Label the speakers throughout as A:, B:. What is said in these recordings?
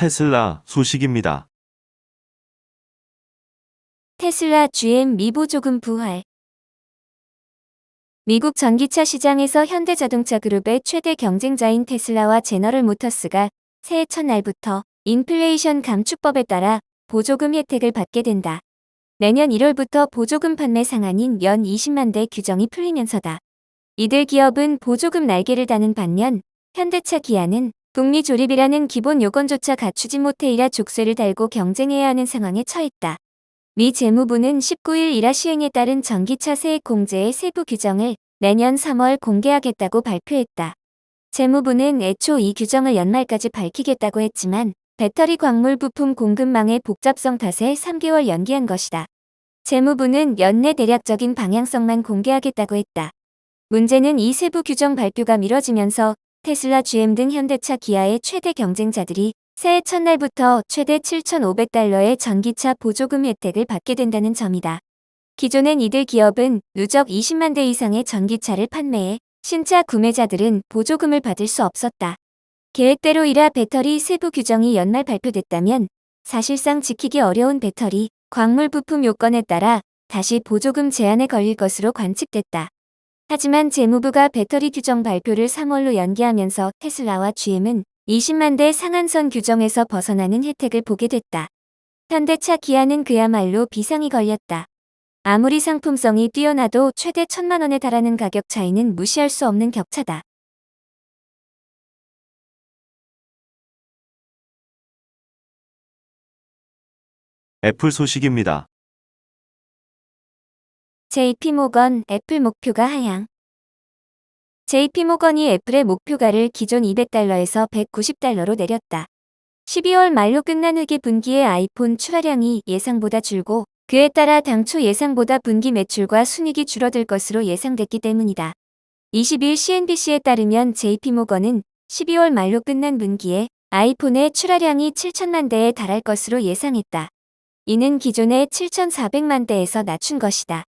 A: 테슬라 소식입니다.
B: 테슬라 GM 미보 조금 부활. 미국 전기차 시장에서 현대자동차 그룹의 최대 경쟁자인 테슬라와 제너럴 모터스가 새해 첫날부터 인플레이션 감축법에 따라 보조금 혜택을 받게 된다. 내년 1월부터 보조금 판매 상한인 연 20만 대 규정이 풀리면서다. 이들 기업은 보조금 날개를 다는 반면 현대차 기아는 북미 조립이라는 기본 요건조차 갖추지 못해 이라 족쇄를 달고 경쟁해야 하는 상황에 처했다. 미 재무부는 19일 이라 시행에 따른 전기차 세액 공제의 세부 규정을 내년 3월 공개하겠다고 발표했다. 재무부는 애초 이 규정을 연말까지 밝히겠다고 했지만 배터리 광물 부품 공급망의 복잡성 탓에 3개월 연기한 것이다. 재무부는 연내 대략적인 방향성만 공개하겠다고 했다. 문제는 이 세부 규정 발표가 미뤄지면서 테슬라 GM 등 현대차 기아의 최대 경쟁자들이 새해 첫날부터 최대 7,500달러의 전기차 보조금 혜택을 받게 된다는 점이다. 기존엔 이들 기업은 누적 20만 대 이상의 전기차를 판매해 신차 구매자들은 보조금을 받을 수 없었다. 계획대로 이라 배터리 세부 규정이 연말 발표됐다면 사실상 지키기 어려운 배터리, 광물 부품 요건에 따라 다시 보조금 제한에 걸릴 것으로 관측됐다. 하지만 재무부가 배터리 규정 발표를 3월로 연기하면서 테슬라와 GM은 20만 대 상한선 규정에서 벗어나는 혜택을 보게 됐다. 현대차 기아는 그야말로 비상이 걸렸다. 아무리 상품성이 뛰어나도 최대 천만 원에 달하는 가격 차이는 무시할 수 없는 격차다.
A: 애플 소식입니다.
B: JP모건 애플 목표가 하향. JP모건이 애플의 목표가를 기존 200달러에서 190달러로 내렸다. 12월 말로 끝난 회계 분기의 아이폰 출하량이 예상보다 줄고 그에 따라 당초 예상보다 분기 매출과 순익이 줄어들 것으로 예상됐기 때문이다. 20일 CNBC에 따르면 JP모건은 12월 말로 끝난 분기에 아이폰의 출하량이 7천만 대에 달할 것으로 예상했다. 이는 기존의 7,400만 대에서 낮춘 것이다.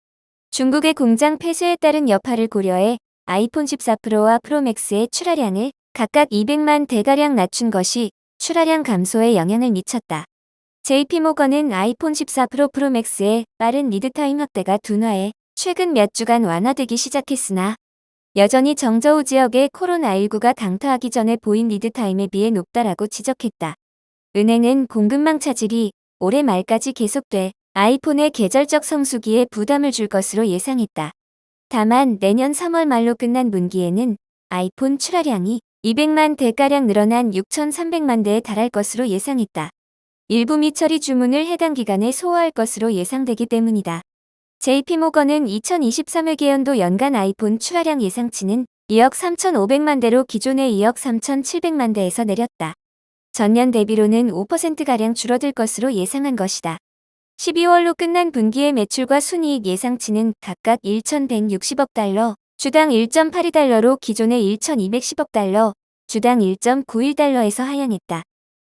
B: 중국의 공장 폐쇄에 따른 여파를 고려해 아이폰 14 프로와 프로맥스의 출하량을 각각 200만 대가량 낮춘 것이 출하량 감소에 영향을 미쳤다. JP모건은 아이폰 14 프로 프로맥스의 빠른 리드타임 확대가 둔화해 최근 몇 주간 완화되기 시작했으나 여전히 정저우 지역의 코로나19가 강타하기 전에 보인 리드타임에 비해 높다라고 지적했다. 은행은 공급망 차질이 올해 말까지 계속돼 아이폰의 계절적 성수기에 부담을 줄 것으로 예상했다. 다만 내년 3월 말로 끝난 분기에는 아이폰 출하량이 200만 대가량 늘어난 6,300만 대에 달할 것으로 예상했다. 일부 미처리 주문을 해당 기간에 소화할 것으로 예상되기 때문이다. JP모건은 2023회계연도 연간 아이폰 출하량 예상치는 2억 3,500만 대로 기존의 2억 3,700만 대에서 내렸다. 전년 대비로는 5%가량 줄어들 것으로 예상한 것이다. 12월로 끝난 분기의 매출과 순이익 예상치는 각각 1,160억 달러, 주당 1.82달러로 기존의 1,210억 달러, 주당 1.91달러에서 하향했다.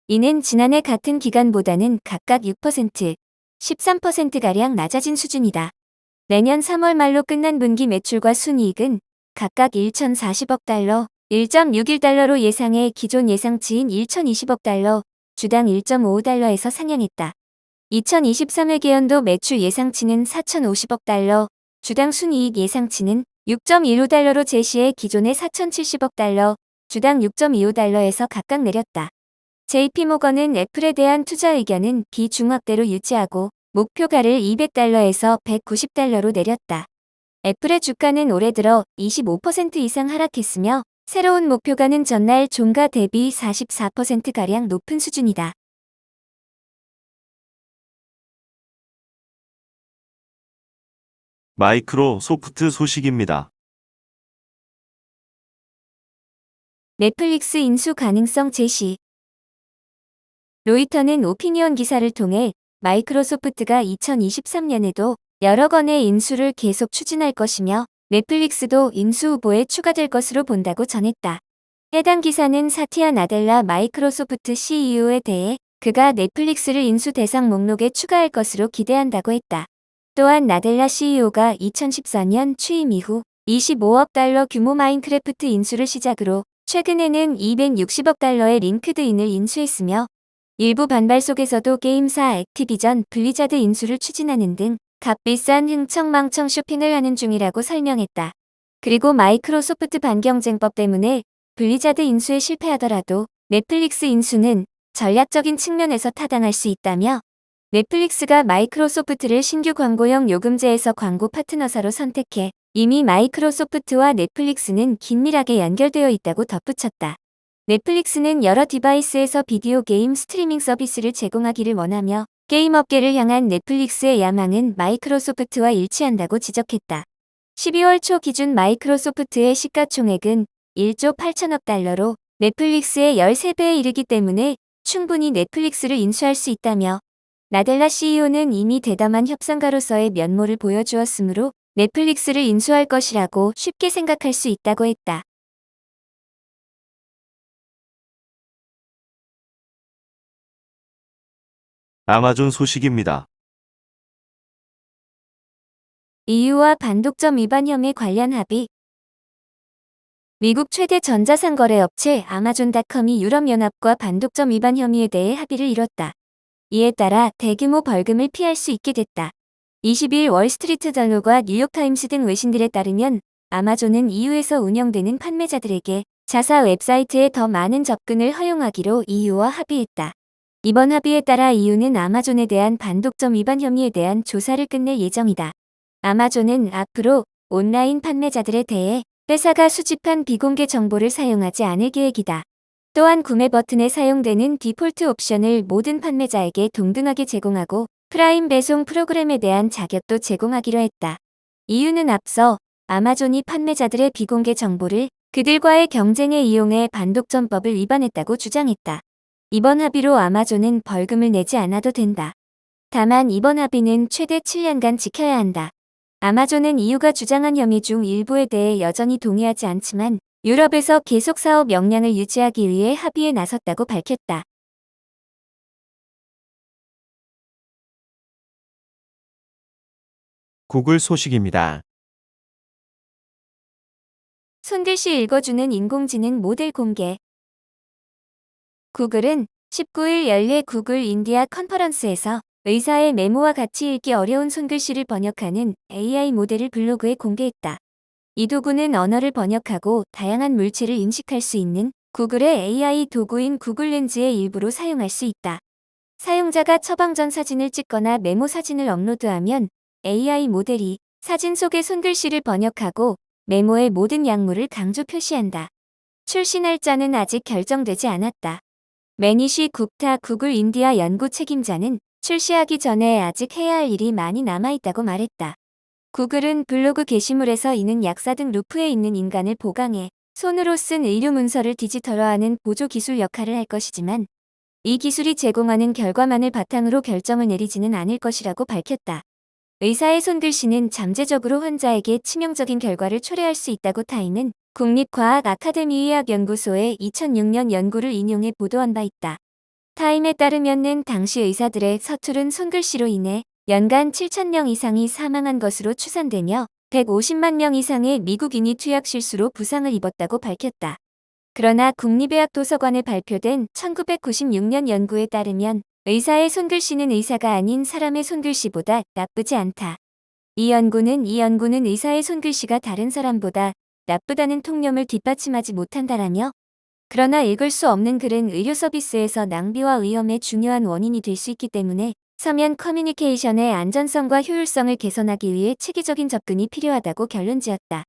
B: 이는 지난해 같은 기간보다는 각각 6%, 13%가량 낮아진 수준이다. 내년 3월 말로 끝난 분기 매출과 순이익은 각각 1,040억 달러, 1.61달러로 예상해 기존 예상치인 1,020억 달러, 주당 1.55달러에서 상향했다. 2023회계연도 매출 예상치는 4,050억 달러, 주당 순이익 예상치는 6.15달러로 제시해 기존의 4,070억 달러, 주당 6.25달러에서 각각 내렸다. JP모건은 애플에 대한 투자 의견은 비중확대로 유지하고 목표가를 200달러에서 190달러로 내렸다. 애플의 주가는 올해 들어 25% 이상 하락했으며 새로운 목표가는 전날 종가 대비 44%가량 높은 수준이다.
A: 마이크로 소프트 소식입니다.
B: 넷플릭스 인수 가능성 제시. 로이터는 오피니언 기사를 통해 마이크로소프트가 2023년에도 여러 건의 인수를 계속 추진할 것이며 넷플릭스도 인수 후보에 추가될 것으로 본다고 전했다. 해당 기사는 사티아 나델라 마이크로소프트 CEO에 대해 그가 넷플릭스를 인수 대상 목록에 추가할 것으로 기대한다고 했다. 또한 나델라 CEO가 2014년 취임 이후 25억 달러 규모 마인크래프트 인수를 시작으로 최근에는 260억 달러의 링크드인을 인수했으며 일부 반발 속에서도 게임사 액티비전 블리자드 인수를 추진하는 등 값비싼 흥청망청 쇼핑을 하는 중이라고 설명했다. 그리고 마이크로소프트 반경쟁법 때문에 블리자드 인수에 실패하더라도 넷플릭스 인수는 전략적인 측면에서 타당할 수 있다며 넷플릭스가 마이크로소프트를 신규 광고형 요금제에서 광고 파트너사로 선택해 이미 마이크로소프트와 넷플릭스는 긴밀하게 연결되어 있다고 덧붙였다. 넷플릭스는 여러 디바이스에서 비디오 게임 스트리밍 서비스를 제공하기를 원하며 게임 업계를 향한 넷플릭스의 야망은 마이크로소프트와 일치한다고 지적했다. 12월 초 기준 마이크로소프트의 시가총액은 1조 8천억 달러로 넷플릭스의 13배에 이르기 때문에 충분히 넷플릭스를 인수할 수 있다며 나델라 CEO는 이미 대담한 협상가로서의 면모를 보여주었으므로 넷플릭스를 인수할 것이라고 쉽게 생각할 수 있다고 했다.
A: 아마존 소식입니다.
B: EU와 반독점 위반 혐의 관련 합의 미국 최대 전자상거래 업체 아마존닷컴이 유럽연합과 반독점 위반 혐의에 대해 합의를 이뤘다. 이에 따라 대규모 벌금을 피할 수 있게 됐다. 22일 월스트리트 저널과 뉴욕타임스 등 외신들에 따르면 아마존은 EU에서 운영되는 판매자들에게 자사 웹사이트에 더 많은 접근을 허용하기로 EU와 합의했다. 이번 합의에 따라 EU는 아마존에 대한 반독점 위반 혐의에 대한 조사를 끝낼 예정이다. 아마존은 앞으로 온라인 판매자들에 대해 회사가 수집한 비공개 정보를 사용하지 않을 계획이다. 또한 구매 버튼에 사용되는 디폴트 옵션을 모든 판매자에게 동등하게 제공하고 프라임 배송 프로그램에 대한 자격도 제공하기로 했다. 이유는 앞서 아마존이 판매자들의 비공개 정보를 그들과의 경쟁에 이용해 반독점법을 위반했다고 주장했다. 이번 합의로 아마존은 벌금을 내지 않아도 된다. 다만 이번 합의는 최대 7년간 지켜야 한다. 아마존은 EU가 주장한 혐의 중 일부에 대해 여전히 동의하지 않지만 유럽에서 계속 사업 역량을 유지하기 위해 합의에 나섰다고 밝혔다.
C: 구글 소식입니다.
B: 손글씨 읽어주는 인공지능 모델 공개. 구글은 19일 열릴 구글 인디아 컨퍼런스에서 의사의 메모와 같이 읽기 어려운 손글씨를 번역하는 AI 모델을 블로그에 공개했다. 이 도구는 언어를 번역하고 다양한 물체를 인식할 수 있는 구글의 AI 도구인 구글 렌즈의 일부로 사용할 수 있다. 사용자가 처방 전 사진을 찍거나 메모 사진을 업로드하면 AI 모델이 사진 속의 손글씨를 번역하고 메모의 모든 약물을 강조 표시한다. 출시 날짜는 아직 결정되지 않았다. 매니시 국타 구글 인디아 연구 책임자는 출시하기 전에 아직 해야 할 일이 많이 남아있다고 말했다. 구글은 블로그 게시물에서 이는 약사 등 루프에 있는 인간을 보강해 손으로 쓴 의료 문서를 디지털화하는 보조 기술 역할을 할 것이지만 이 기술이 제공하는 결과만을 바탕으로 결정을 내리지는 않을 것이라고 밝혔다. 의사의 손글씨는 잠재적으로 환자에게 치명적인 결과를 초래할 수 있다고 타임은 국립과학 아카데미 의학연구소의 2006년 연구를 인용해 보도한 바 있다. 타임에 따르면 은 당시 의사들의 서투른 손글씨로 인해 연간 7천 명 이상이 사망한 것으로 추산되며 150만 명 이상의 미국인이 투약 실수로 부상을 입었다고 밝혔다. 그러나 국립의학도서관에 발표된 1996년 연구에 따르면 의사의 손글씨는 의사가 아닌 사람의 손글씨보다 나쁘지 않다. 이 연구는 이 연구는 의사의 손글씨가 다른 사람보다 나쁘다는 통념을 뒷받침하지 못한다라며 그러나 읽을 수 없는 글은 의료 서비스에서 낭비와 위험의 중요한 원인이 될 수 있기 때문에 서면 커뮤니케이션의 안전성과 효율성을 개선하기 위해 체계적인 접근이 필요하다고 결론 지었다.